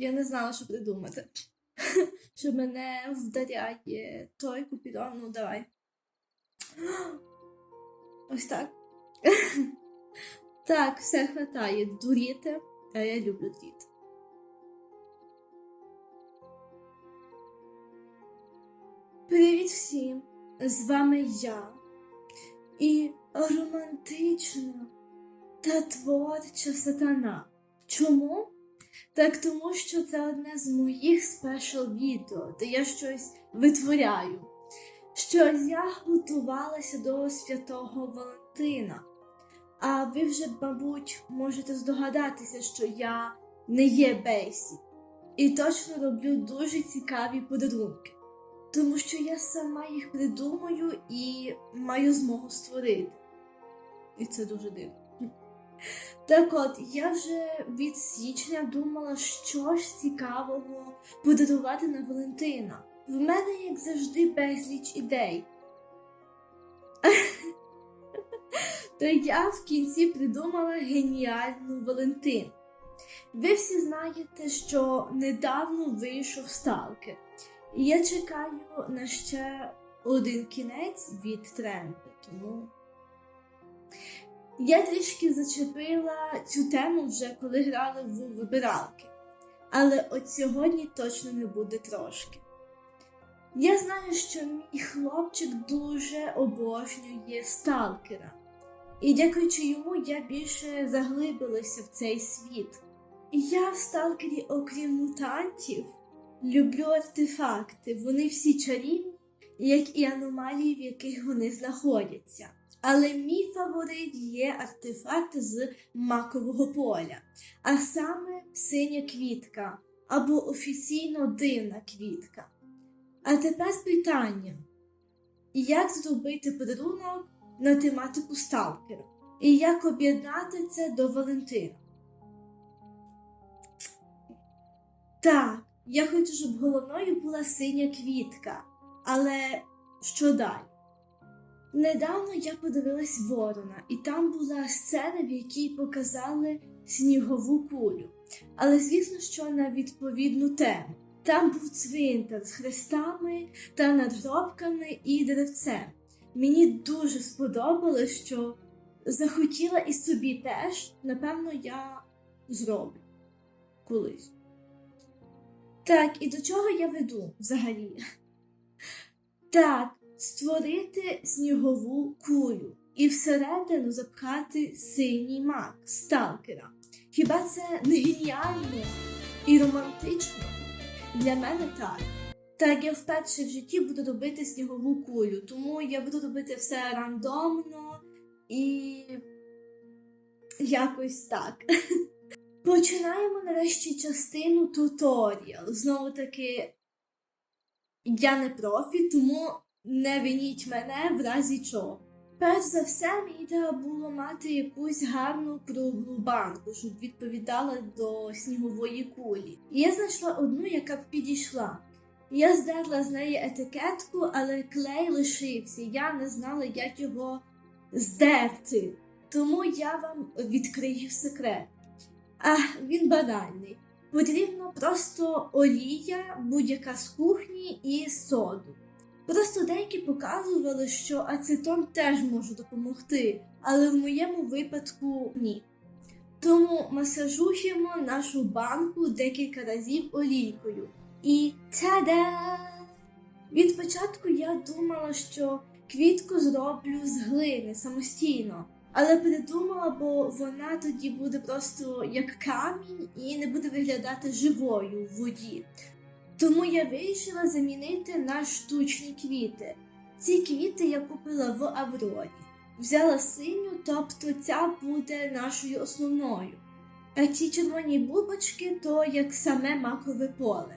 Я не знала, що придумати. Що мене вдаряє той купідон, ну давай. Ось так. Так, все хватає. Дуріти, а я люблю дуріти. Привіт всім! З вами я і романтична та творча сатана. Чому? Так тому що це одне з моїх спешл відео, де я щось витворяю. Що я готувалася до святого Валентина. А ви вже, мабуть, можете здогадатися, що я не є Бейсі. І точно роблю дуже цікаві подарунки. Тому що я сама їх придумаю і маю змогу створити. І це дуже дивно. Так от, я вже від січня думала, що ж цікавого подарувати на Валентина. В мене, як завжди, безліч ідей. То я в кінці придумала геніальну Валентин. Ви всі знаєте, що недавно вийшов сталкер. І я чекаю на ще один кінець від тренду, тому я трішки зачепила цю тему вже коли грали в вибиралки. Але от сьогодні точно не буде трошки. Я знаю, що мій хлопчик дуже обожнює сталкера, і дякуючи йому, я більше заглибилася в цей світ. І я в сталкері, окрім мутантів, люблю артефакти. Вони всі чарівні, як і аномалії, в яких вони знаходяться. Але мій фаворит є артефакт з макового поля, а саме синя квітка або офіційно дивна квітка. А тепер питання: як зробити подарунок на тематику сталкера? І як об'єднати це до Валентина? Так, я хочу, щоб головною була синя квітка. Але що далі? Недавно я подивилась Ворона, і там була сцена, в якій показали снігову кулю. Але звісно, що на відповідну тему. Там був цвинтар з хрестами та надгробками і деревцем. Мені дуже сподобалось, що захотіла і собі теж, напевно, я зроблю колись. Так, і до чого я веду взагалі? Так, створити снігову кулю і всередину запхати синій мак сталкера. Хіба це не геніально і романтично? Для мене так. Так, я вперше в житті буду робити снігову кулю, тому я буду робити все рандомно і якось так. Починаємо нарешті частину туторіал. Знову таки, я не профі, тому не виніть мене в разі чого. Перш за все, мені треба було мати якусь гарну круглу банку, щоб відповідала до снігової кулі. І я знайшла одну, яка б підійшла. Я здерла з неї етикетку, але клей лишився. Я не знала, як його здерти. Тому я вам відкрию секрет. А він банальний. Потрібно просто олія, будь-яка з кухні і соду. Просто деякі показували, що ацетон теж може допомогти, але в моєму випадку ні. Тому масажуємо нашу банку декілька разів олійкою. І та-да! Від початку я думала, що квітку зроблю з глини самостійно, але придумала, бо вона тоді буде просто як камінь і не буде виглядати живою в воді. Тому я вирішила замінити на штучні квіти. Ці квіти я купила в Аврорі. Взяла синю, тобто ця буде нашою основною. А ті червоні бубочки то як саме макове поле.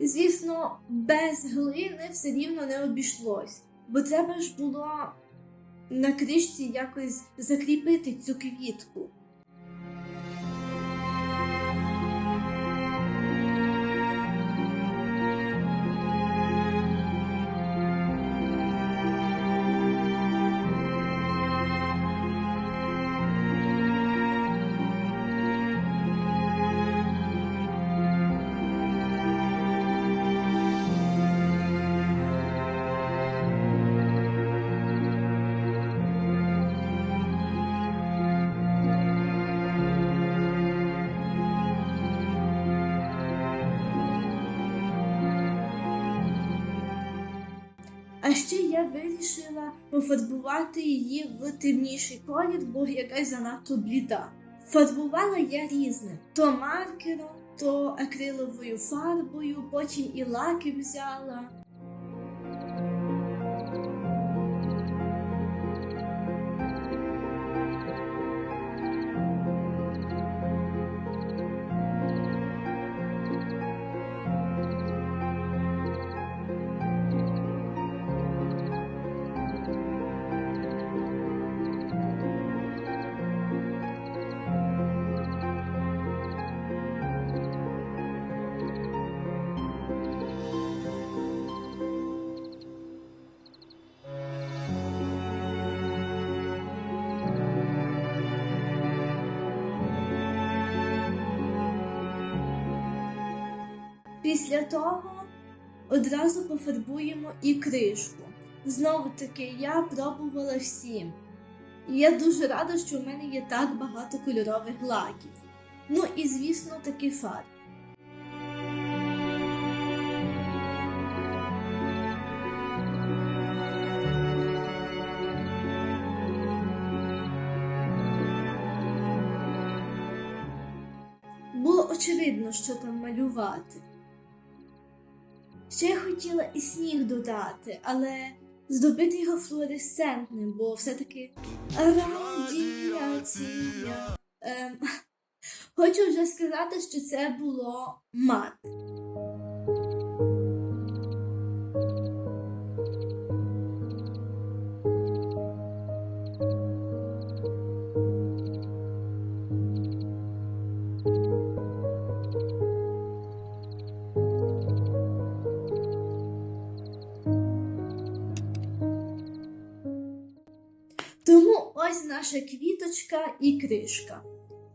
Звісно, без глини все рівно не обійшлось, бо треба ж було на кришці якось закріпити цю квітку. Вирішила пофарбувати її в темніший колір, бо якась занадто бліда. Фарбувала я різне: то маркером, то акриловою фарбою, потім і лаки взяла. Після того одразу пофарбуємо і кришку. Знову таки, я пробувала всі. І я дуже рада, що в мене є так багато кольорових лаків. Ну і звісно, таки фарб. Було очевидно, що там малювати. Ще я хотіла і сніг додати, але здобити його флуоресцентним, бо все-таки радіація. Ем, хочу вже сказати, що це було мат. Ось наша квіточка і кришка.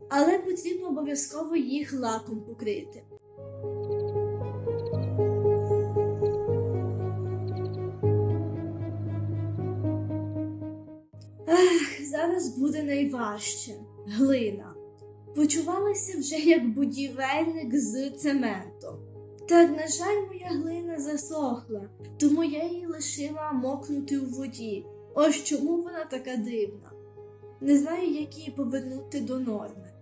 Але потрібно обов'язково їх лаком покрити. Ах, зараз буде найважче глина. Почувалася вже як будівельник з цементом. Так, на жаль, моя глина засохла, тому я її лишила мокнути у воді. Ось чому вона така дивна. Не знаю, як її повернути до норми.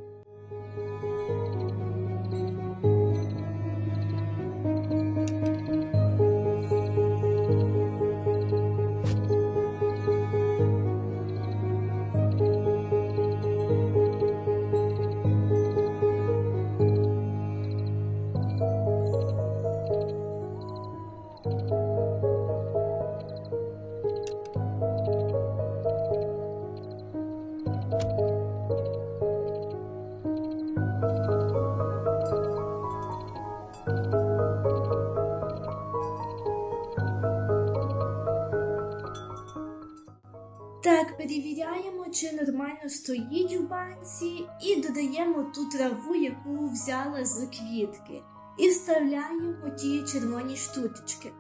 Чи нормально стоїть в банці, і додаємо ту траву, яку взяла з квітки, і вставляємо ті червоні штучки.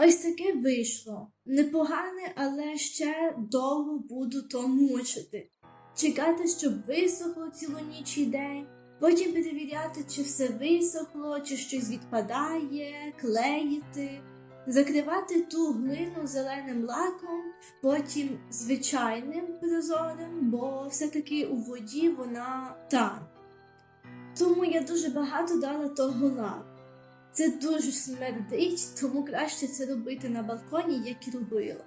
Ось таке вийшло. Непогане, але ще довго буду то мучити. Чекати, щоб висохло цілу ніч і день, потім перевіряти, чи все висохло, чи щось відпадає, клеїти. закривати ту глину зеленим лаком, потім звичайним прозорим, бо все-таки у воді вона тане. Тому я дуже багато дала того лаку. Це дуже смердить, тому краще це робити на балконі, як і робила.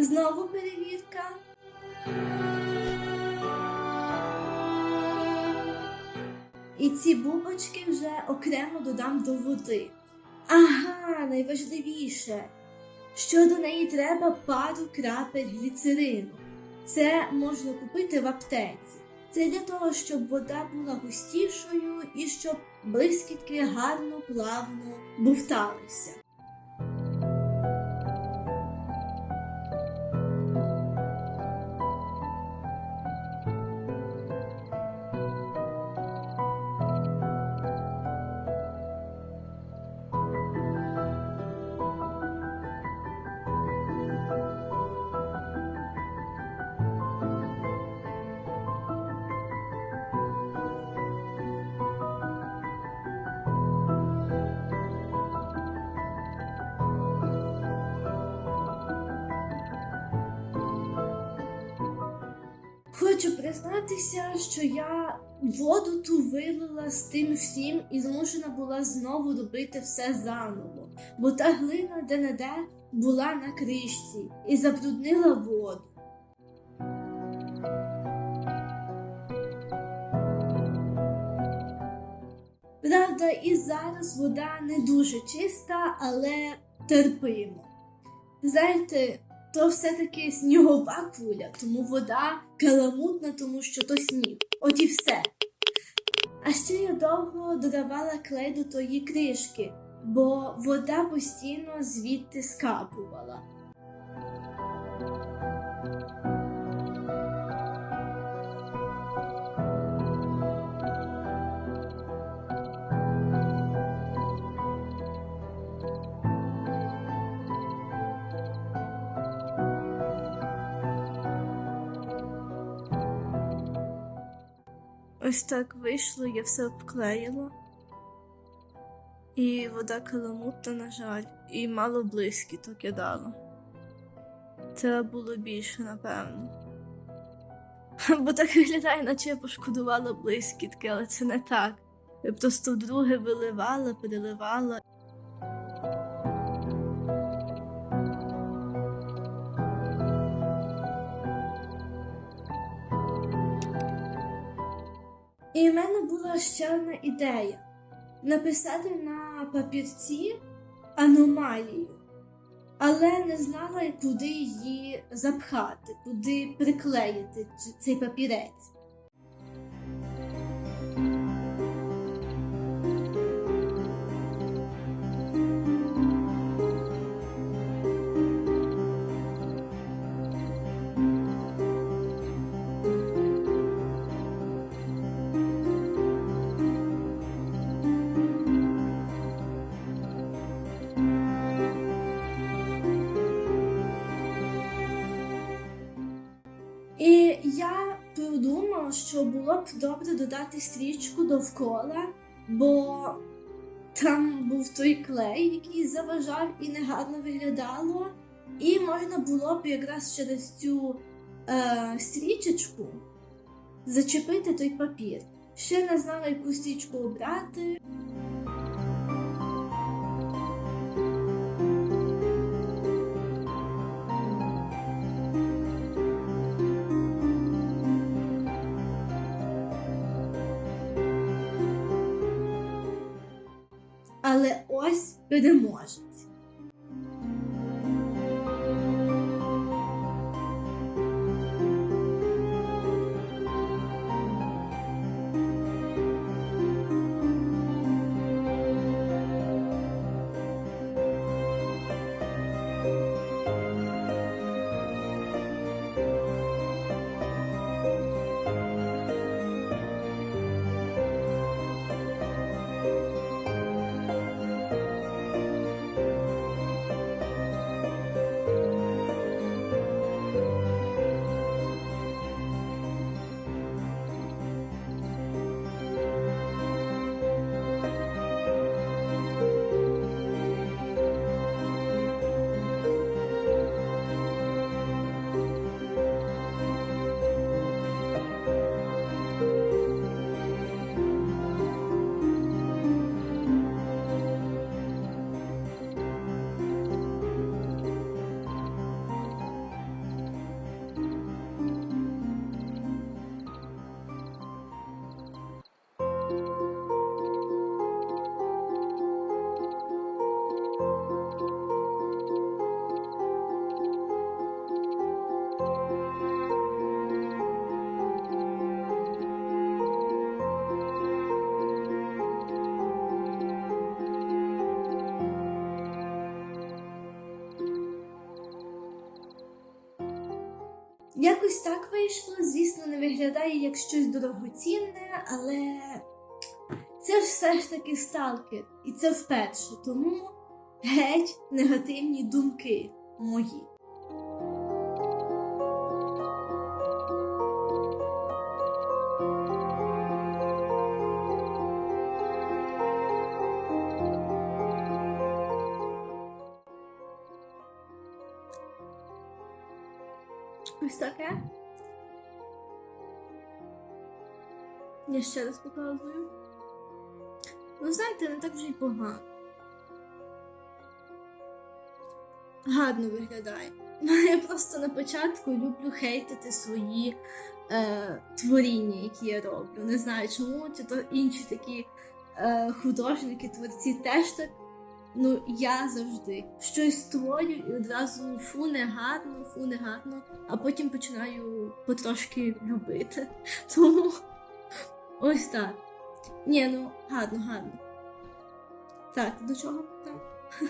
Знову перевірка. І ці бубочки вже окремо додам до води. Ага, найважливіше, що до неї треба пару крапель гліцерину. Це можна купити в аптеці. Це для того, щоб вода була густішою і щоб блискітки гарно плавно бовталися. Признатися, що я воду ту вилила з тим всім і змушена була знову робити все заново, бо та глина де-не-де була на кришці і забруднила воду. Правда, і зараз вода не дуже чиста, але терпимо. Знаєте, то все-таки снігова куля, тому вода каламутна, тому що то сніг. От і все. А ще я довго додавала клей до тої кришки, бо вода постійно звідти скапувала. Ось так вийшло, я все обклеїла. І вода каламутна, на жаль, і мало близькі то кидала. Треба було більше, напевно. Бо так виглядає, наче я пошкодувала блискітки, але це не так. Я просто вдруге виливала, переливала. І в мене була ще одна ідея написати на папірці аномалію, але не знала, куди її запхати, куди приклеїти цей папірець. Добре стрічку довкола, бо там був той клей, який заважав і негарно виглядало. І можна було б якраз через цю е, стрічечку зачепити той папір. Ще не знала, яку стрічку обрати. Ось переможець. Якось так вийшло. Звісно, не виглядає як щось дорогоцінне, але це ж все ж таки сталкер, і це вперше. Тому геть негативні думки мої. Ось таке. Я ще раз показую. Ну, знаєте, не так вже й погано. Гарно виглядає. Я просто на початку люблю хейтити свої е, творіння, які я роблю. Не знаю чому, чи то інші такі е, художники, творці теж так. Ну, я завжди щось створю і одразу фу не гарно, фу не гарно, а потім починаю потрошки любити. Тому ось так. Ні, ну гарно, гарно. Так, до чого? Так.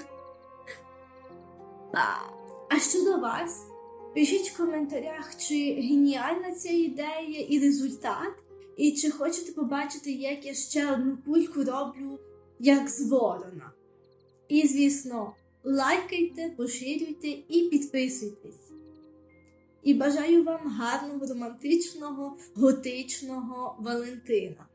А щодо вас, пишіть в коментарях, чи геніальна ця ідея і результат, і чи хочете побачити, як я ще одну пульку роблю як з ворона. І, звісно, лайкайте, поширюйте і підписуйтесь. І бажаю вам гарного романтичного готичного Валентина.